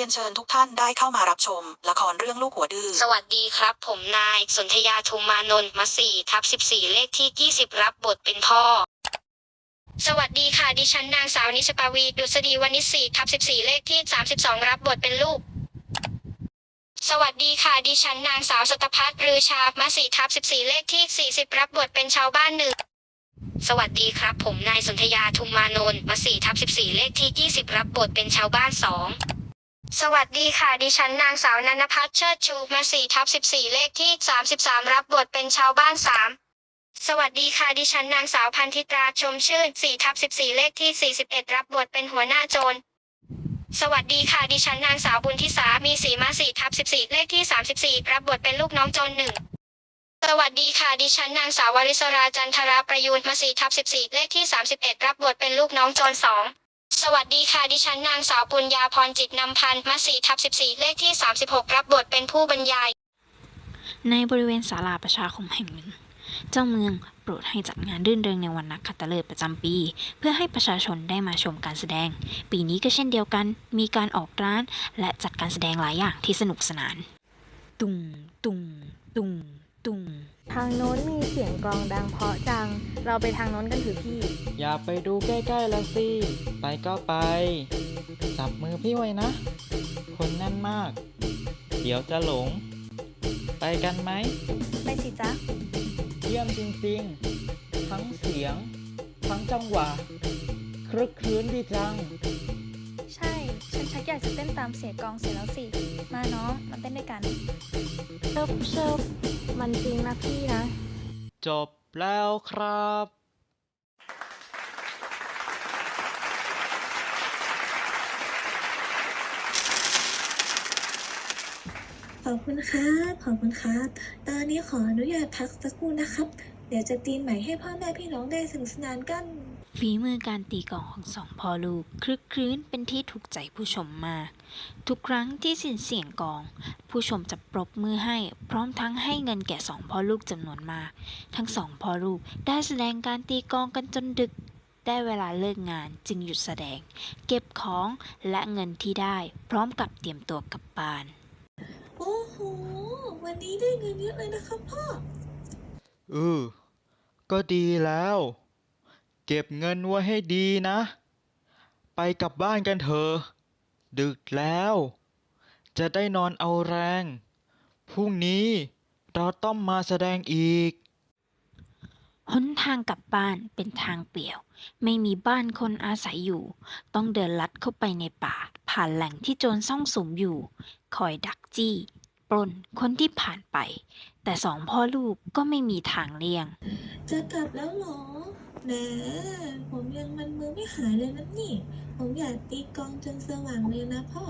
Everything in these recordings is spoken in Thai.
รียนเชิญทุกท่านได้เข้ามารับชม ละครเรื่องลูกหัวดื้อ สวัสดีครับ ผมนาย สนธยาทุมมานนท์มาสี่ทับสิบสี่เลขที่ยี่สิบรับบทเป็นพ่อ สวัสดีค่ะ ดิฉันนางสาวนิชปาวี ดุษฎีวณิชสี่ทับสิบสี่เลขที่สามสิบสองรับบทเป็นลูก สวัสดีค่ะ ดิฉันนางสาวสตพัฒน์รือชามาสี่ทับสิบสี่เลขที่สี่สิบรับบทเป็นชาวบ้านหนึ่งสวัสดีครับ ผมนายสนธยาทุมมานนท์มาสี่ทับสิบสี่เลขที่ยี่สิบรับบทเป็นชาวบ้านสอง สวัสดีค่ะ ดิฉันนางสาวนันพัฒน์เชิดชูมาสี่ทับสิบสี่เลขที่สามสิบสามรับบทเป็นชาวบ้านสามสวัสดีค่ะ ดิฉันนางสาวพันธิตราชมชื่นสี่ทับสิบสี่เลขที่สี่สิบเอ็ดรับบทเป็นหัวหน้าโจร สวัสดีค่ะ ดิฉันนางสาวบุญทิสา มีสีมาสี่ทับสิบสี่เลขที่สามสิบสี่รับบทเป็นลูกน้องโจรหนึ่งสวัสดีค่ะ ดิฉันนางสาววริศราจันทราประยูนมาสี่ทับสิบสี่เลขที่สามสิบเอ็ดรับบทเป็นลูกน้องโจรสอง สวัสดีค่ะ ดิฉันนางสาวปุญญาพรจิตนำพันธ์มาสีทับสิบสี่เลขที่สามสิบหกรับบทเป็นผู้บรรยาย ในบริเวณศาลาประชาคมแห่งหนึ่ง เจ้าเมืองโปรดให้จัดงานรื่นเริงในวันนักขัตฤกษ์ประจำปี เพื่อให้ประชาชนได้มาชมการแสดง ปีนี้ก็เช่นเดียวกัน มีการออกร้าน และจัดการแสดงหลายอย่างที่สนุกสนาน ตุงตุงตุง ตุงทางโน้นมีเสียงกลองดังเพราะจัง เราไปทางโน้นกันเถือะพี่ อย่าไปดูใกล้ๆละสิ ไปก็ไป จับมือพี่ไว้นะ คนแน่นมาก เดี๋ยวจะหลง ไปกันไหม ไปสิจ๊ะ เยี่ยมจริงๆ ทั้งเสียง ทั้งจังหวะครึกครื้นดีจังใช่ฉันชั กอยากจะเต้นตามเสียงกลองเสียแล้วสิ มาน้องมาเต้นด้วยกัน เชิบเชิบมันจริงนะพี่นะ จบแล้วครับ ขอบคุณครับ ขอบคุณครับ ตอนนี้ขออนุญาตพักสักครู่นะครับ เดี๋ยวจะตีนใหม่ให้พ่อแม่พี่น้องได้สนุกสนานกันฝีมือการตีกลองของสองพ่อลูกคลึกครื้นเป็นที่ถูกใจผู้ชมมาก ทุกครั้งที่สิ้นเสียงกลอง ผู้ชมจะปรบมือให้ พร้อมทั้งให้เงินแก่สองพ่อลูกจำนวนมาก ทั้งสองพ่อลูกได้แสดงการตีกลองกันจนดึก ได้เวลาเลิกงานจึงหยุดแสดง เก็บของและเงินที่ได้ พร้อมกับเตรียมตัวกลับบ้าน โอ้โห วันนี้ได้เงินเยอะเลยนะครับพ่อเออ ก็ดีแล้ว เก็บเงินไว้ให้ดีนะ ไปกลับบ้านกันเถอะ ดึกแล้ว จะได้นอนเอาแรง พรุ่งนี้เราต้องมาแสดงอีก หนทางกลับบ้านเป็นทางเปลี่ยว ไม่มีบ้านคนอาศัยอยู่ ต้องเดินลัดเข้าไปในป่า ผ่านแหล่งที่โจรซ่องสุมอยู่ คอยดักจี้ ปล้นคนที่ผ่านไป แต่สองพ่อลูกก็ไม่มีทางเลี่ยง จะกลับแล้วเหรอแหนผมยังมันมือไม่หายเลยนะนี่ ผมอยากตีกลองจนสว่างเลยนะพ่อ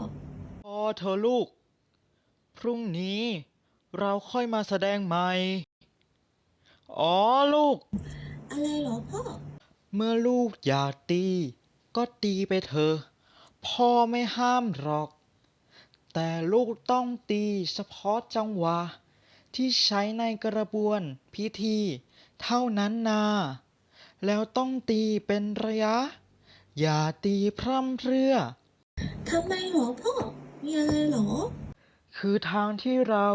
พอเธอะลูก พรุ่งนี้เราค่อยมาแสดงใหม่ อ๋อลูก อะไรเหรอพ่อ เมื่อลูกอยากตี ก็ตีไปเถอะ พ่อไม่ห้ามหรอก แต่ลูกต้องตีเฉพาะจังหวะที่ใช้ในกระบวนพิธี เท่านั้นนา แล้วต้องตีเป็นระยะ อย่าตีพร่ำเพรื่อ ทำไมเหรอพ่อ มีอะไรเหรอ คือทางที่เรา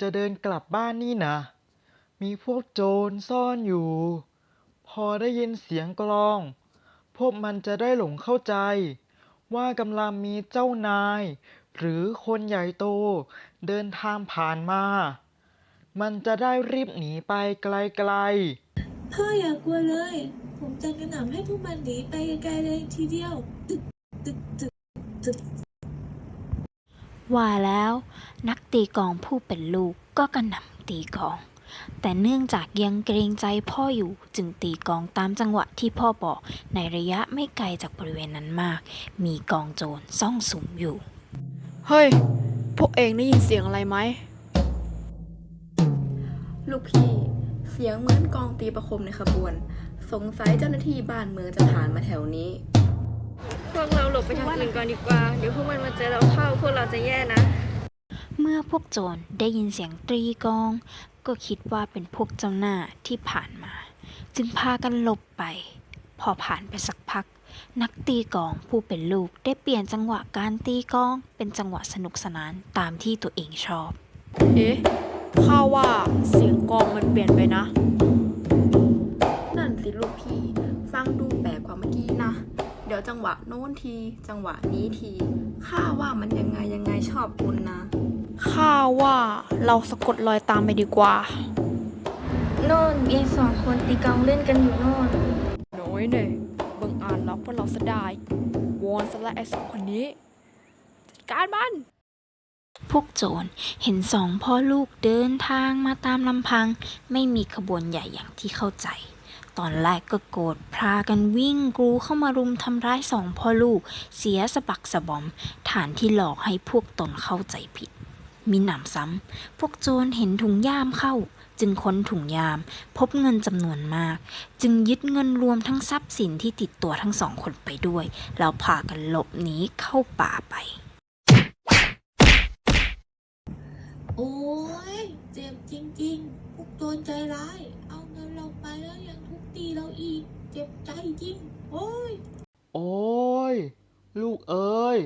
จะเดินกลับบ้านนี่นะ มีพวกโจรซ่อนอยู่ พอได้ยินเสียงกลอง พวกมันจะได้หลงเข้าใจ ว่ากำลังมีเจ้านาย หรือคนใหญ่โต เดินทางผ่านมา มันจะได้รีบหนีไปไกลๆ พ่ออย่ากลัวเลย ผมจะกระหน่ำให้พวกมันหนีไปไกลๆเลยทีเดียว ตึกตึกตึกตึกว่าแล้ว นักตีกลองผู้เป็นลูกก็กระหน่ำตีกลอง แต่เนื่องจากยังเกรงใจพ่ออยู่จึงตีกลองตามจังหวะที่พ่อบอกในระยะไม่ไกลจากบริเวณนั้นมาก มีกองโจรซ่องสุมอยู่ เฮ้ย พวกเองได้ยินเสียงอะไรไหม ลูกพี่ เสียงเหมือนกองตีประคมในขบวน สงสัยเจ้าหน้าที่บ้านเมืองจะผ่านมาแถวนี้ พวกเราหลบไปทางอื่นก่อนดีกว่า เดี๋ยวพวกมันมาเจอเราเข้าพวกเราจะแย่นะ เมื่อพวกโจรได้ยินเสียงตรีกลอง ก็คิดว่าเป็นพวกเจ้าหน้าที่ผ่านมา จึงพากันหลบไป พอผ่านไปสักพัก นักตีกลองผู้เป็นลูกได้เปลี่ยนจังหวะการตีกลอง เป็นจังหวะสนุกสนานตามที่ตัวเองชอบ เอ๊ะ ข้าว่าเสียงกลองมันเปลี่ยนไปนะ นั่นสิลูกพี่ฟังดูแปลกกว่าเมื่อกี้นะ เดี๋ยวจังหวะโน้นที จังหวะนี้ทีข้าว่ามันยังไงยังไงชอบคุณนะข้าว่าเราสะกดรอยตามไปดีกว่า โน่นมีสองคนตีกลองเล่นกันอยู่โน่นน้อยเน่เบิ่งอ่านล็อกพวกเราซะได้วอนสละไอ้สองคนนี้ จัดการมัน พวกโจรเห็นสองพ่อลูกเดินทางมาตามลำพัง ไม่มีขบวนใหญ่อย่างที่เข้าใจ ตอนแรกก็โกรธพากันวิ่งกรูเข้ามารุมทำร้ายสองพ่อลูก เสียสะบักสะบอม ฐานที่หลอกให้พวกตนเข้าใจผิด มีหนำซ้ำ พวกโจรเห็นถุงยามเข้า จึงค้นถุงยาม พบเงินจำนวนมาก จึงยึดเงินรวมทั้งทรัพย์สินที่ติดตัวทั้งสองคนไปด้วยแล้วพากันหลบหนีเข้าป่าไป โอ้ยเจ็บจริงๆ พวกโจรใจร้าย เอาเงินเราไปแล้วยังทุบตีเราอีก เจ็บใจจริง โอ้ย โอ้ย ลูกเอ้ย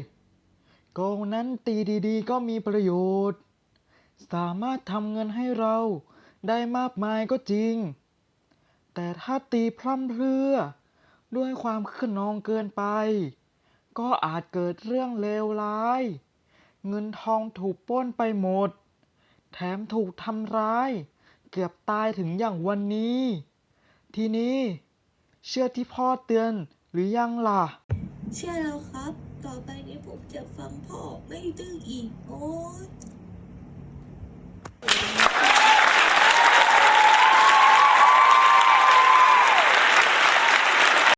กองนั้นตีดีๆ ก็มีประโยชน์ สามารถทำเงินให้เราได้มากมายก็จริง แต่ถ้าตีพร่ำเพรื่อ ด้วยความขนองเกินไป ก็อาจเกิดเรื่องเลวร้าย เงินทองถูกปล้นไปหมด แถมถูกทำร้าย เกือบตายถึงอย่างวันนี้ ทีนี้ เชื่อที่พ่อเตือนหรือยังล่ะ เชื่อแล้วครับ ต่อไปนี้ผมจะฟังพ่อไม่ดื้ออีก โอ้ย